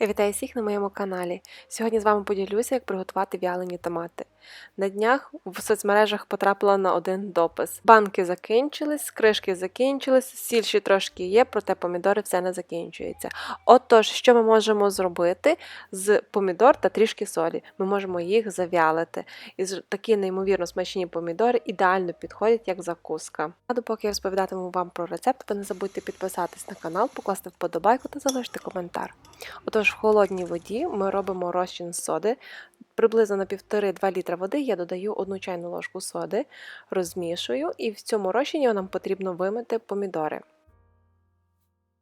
Вітаю всіх на моєму каналі. Сьогодні з вами поділюся, як приготувати вялені томати. На днях в соцмережах потрапила на один допис. Банки закінчились, кришки закінчились, сіль ще трошки є, проте помідори все не закінчується. Отож, що ми можемо зробити з помідор та трішки солі? Ми можемо їх завялити. І такі неймовірно смачні помідори ідеально підходять як закуска. А допоки я розповідатиму вам про рецепт, ви не забудьте підписатись на канал, покласти вподобайку та залишити коментар. Отож, в холодній воді ми робимо розчин соди. Приблизно на 1,5-2 літра води я додаю одну чайну ложку соди, розмішую, і в цьому розчині нам потрібно вимити помідори.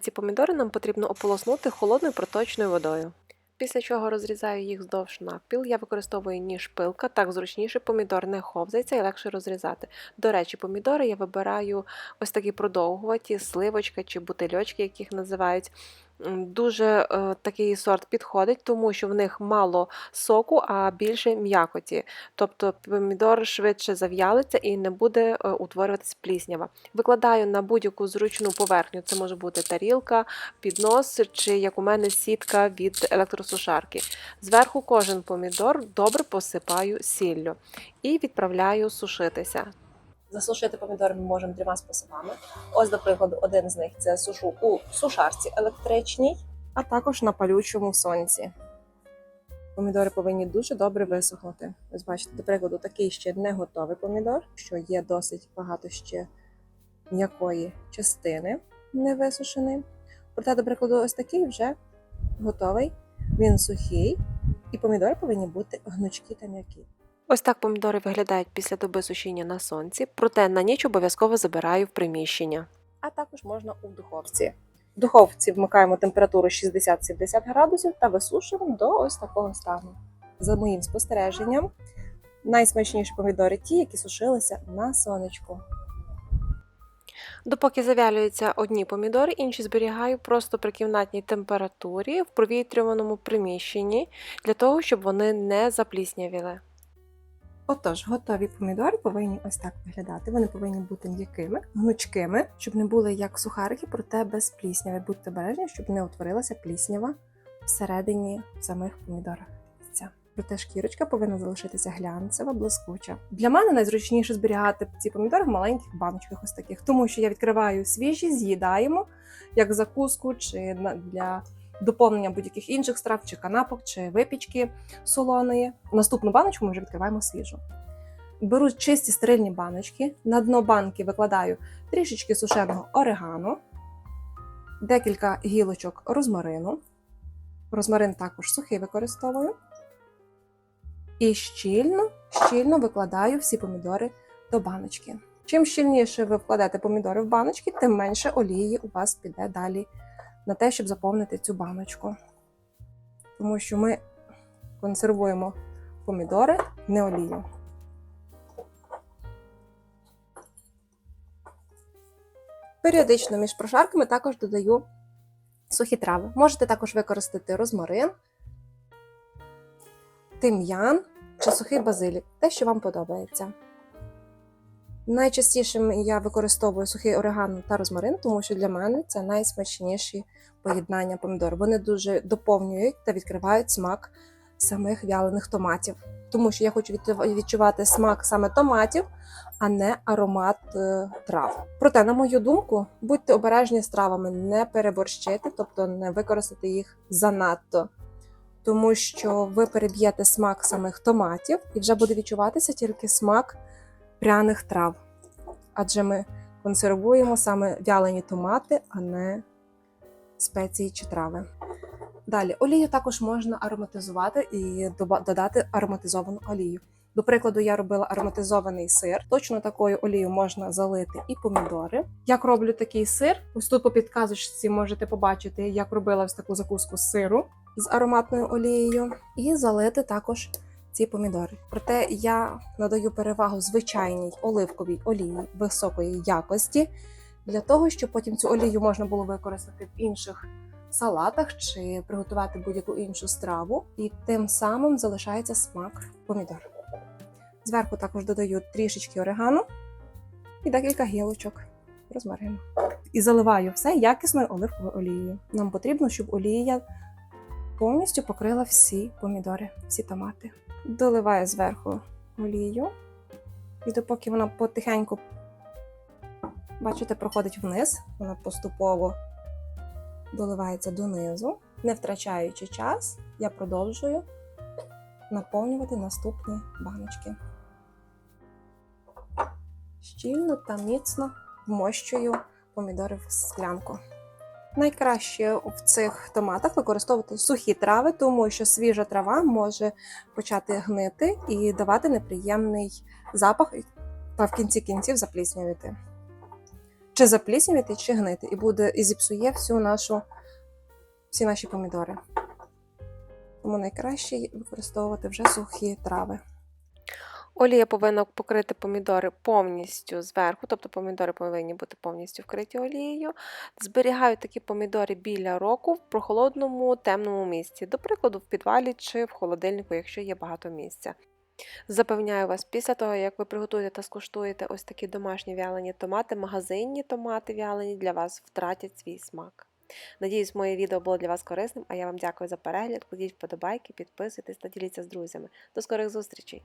Ці помідори нам потрібно ополоснути холодною проточною водою. Після чого розрізаю їх вздовж навпіл, я використовую ніж пилка, так зручніше помідор не ховзається і легше розрізати. До речі, помідори я вибираю ось такі продовгуваті, сливочка чи бутильочки, як їх називають. Дуже е, такий сорт підходить, тому що в них мало соку, а більше м'якоті. Тобто помідор швидше зав'ялиться і не буде е, утворюватись пліснява. Викладаю на будь-яку зручну поверхню. Це може бути тарілка, піднос чи, як у мене, сітка від електросушарки. Зверху кожен помідор добре посипаю сіллю і відправляю сушитися. Засушити помідори ми можемо трьома способами. Ось, до прикладу, один з них це сушу у сушарці електричній, а також на палючому сонці. Помідори повинні дуже добре висохнути. Ось бачите, до прикладу, такий ще не готовий помідор, що є досить багато ще м'якої частини не висушений. Проте, до прикладу, ось такий вже готовий. Він сухий, і помідори повинні бути гнучкі та м'які. Ось так помідори виглядають після доби сушіння на сонці, проте на ніч обов'язково забираю в приміщення. А також можна у духовці. В духовці вмикаємо температуру 60-70 градусів та висушуємо до ось такого стану. За моїм спостереженням, найсмачніші помідори ті, які сушилися на сонечку. Допоки завялюються одні помідори, інші зберігаю просто при кімнатній температурі в провітрюваному приміщенні для того, щоб вони не запліснявіли. Отож, готові помідори повинні ось так виглядати. Вони повинні бути м'якими, гнучкими, щоб не були як сухарики, проте без плісняви. Будьте обережні, щоб не утворилася пліснява всередині самих помідорах. Проте шкірочка повинна залишитися глянцева, блискуча. Для мене найзручніше зберігати ці помідори в маленьких баночках, ось таких, тому що я відкриваю свіжі, з'їдаємо як закуску чи для доповнення будь-яких інших страв, чи канапок, чи випічки солоної. Наступну баночку ми вже відкриваємо свіжу. Беру чисті стерильні баночки. На дно банки викладаю трішечки сушеного орегано, декілька гілочок розмарину. Розмарин також сухий використовую. І щільно, щільно викладаю всі помідори до баночки. Чим щільніше ви вкладете помідори в баночки, тим менше олії у вас піде далі на те, щоб заповнити цю баночку. Тому що ми консервуємо помідори, не олію. Періодично між прошарками також додаю сухі трави. Можете також використати розмарин, тим'ян чи сухий базилік, те, що вам подобається. Найчастіше я використовую сухий орегано та розмарин, тому що для мене це найсмачніші поєднання помідор. Вони дуже доповнюють та відкривають смак самих вялених томатів. Тому що я хочу відчувати смак саме томатів, а не аромат е, трав. Проте, на мою думку, будьте обережні з травами, не переборщити, тобто не використати їх занадто. Тому що ви переб'єте смак самих томатів і вже буде відчуватися тільки смак пряних трав. Адже ми консервуємо саме вялені томати, а не спеції чи трави. Далі, олію також можна ароматизувати і додати ароматизовану олію. До прикладу, я робила ароматизований сир. Точно такою олією можна залити і помідори. Як роблю такий сир? Ось тут по підказочці можете побачити, як робила ось таку закуску з сиру з ароматною олією, і залити також ці помідори. Проте я надаю перевагу звичайній оливковій олії високої якості для того, щоб потім цю олію можна було використати в інших салатах чи приготувати будь-яку іншу страву, і тим самим залишається смак помідор. Зверху також додаю трішечки орегано і декілька гілочок розмарину. І заливаю все якісною оливковою олією. Нам потрібно, щоб олія повністю покрила всі помідори, всі томати. Доливаю зверху олію. І допоки вона потихеньку, бачите, проходить вниз, вона поступово доливається донизу. Не втрачаючи час, я продовжую наповнювати наступні баночки. Щільно та міцно вмощую помідори в склянку. Найкраще в цих томатах використовувати сухі трави, тому що свіжа трава може почати гнити і давати неприємний запах, та в кінці кінців запліснювати. Чи запліснювати, чи гнити, і буде і зіпсує всю нашу, всі наші помідори. Тому найкраще використовувати вже сухі трави. Олія повинна покрити помідори повністю зверху, тобто помідори повинні бути повністю вкриті олією. Зберігаю такі помідори біля року в прохолодному темному місці, до прикладу, в підвалі чи в холодильнику, якщо є багато місця. Запевняю вас, після того, як ви приготуєте та скуштуєте ось такі домашні вялені томати, магазинні томати вялені для вас втратять свій смак. Надіюсь, моє відео було для вас корисним, а я вам дякую за перегляд. Кладіть вподобайки, підписуйтесь та діліться з друзями. До скорих зустрічей!